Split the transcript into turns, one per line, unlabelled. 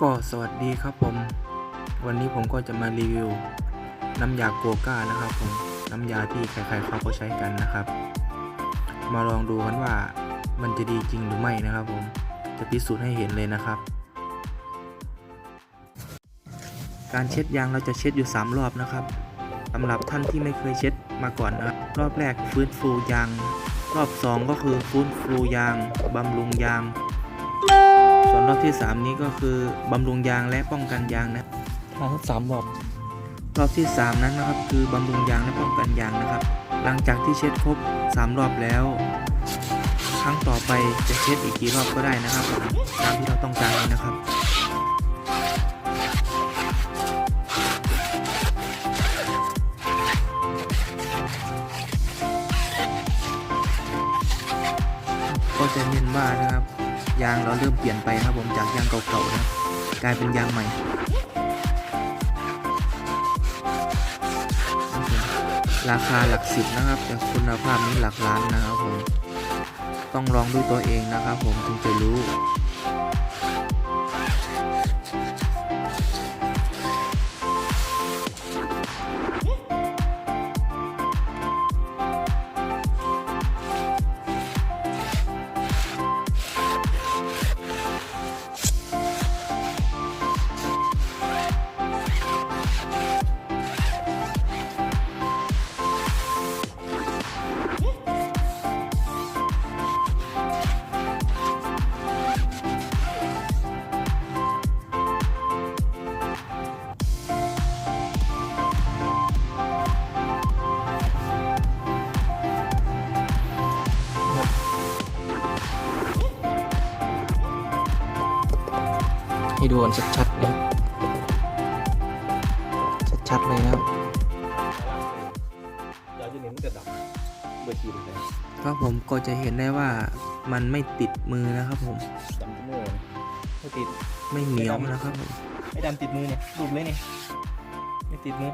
ก็สวัสดีครับผม วันนี้ผมก็จะมารีวิว น้ำยาโกก้านะครับผม น้ำยาที่ใครๆเขาก็ใช้กันนะครับ มาลองดูกันว่ามันจะดีจริงหรือไม่นะครับผม จะพิสูจน์ให้เห็นเลยนะครับ การเช็ดยางเราจะเช็ดอยู่ 3 รอบนะครับสำหรับท่านที่ไม่เคยเช็ดมาก่อนนะรรอบแรกฟื้นฟูยาง รอบ 2 ก็คือฟื้นฟูยางบำรุงยาง วนรอบที่ 3 นี้ก็คือบำรุงยางและป้องกันยางนะทั้งสามรอบรอบที่ 3 นั้นนะครับ คือบำรุงยางและป้องกันยางนะครับ หลังจากที่เช็ดครบ 3 รอบแล้ว ครั้งต่อไปจะเช็ดอีกกี่รอบก็ได้นะครับผมตามที่เราต้องการเลยนะครับก็จะเน้นว่านะครับ ยางเราเริ่มเปลี่ยนไปนะครับผมจากยางเก่าๆนะกลายเป็นยางใหม่ราคาหลักสิบนะครับ แต่คุณภาพนี้หลักล้านนะครับผม ต้องลองด้วยตัวเองนะครับผมถึงจะรู้ ให้ดูกันชัดๆนะชัดๆเลยนะครับผมก็จะเห็นได้ว่ามันไม่ติดมือนะครับผม
ไม่ติด
ไม่เหนียวนะครับผม
ไม่ดำติดมือเนี่ยดูเลยเนี่ยไม่ติดมือ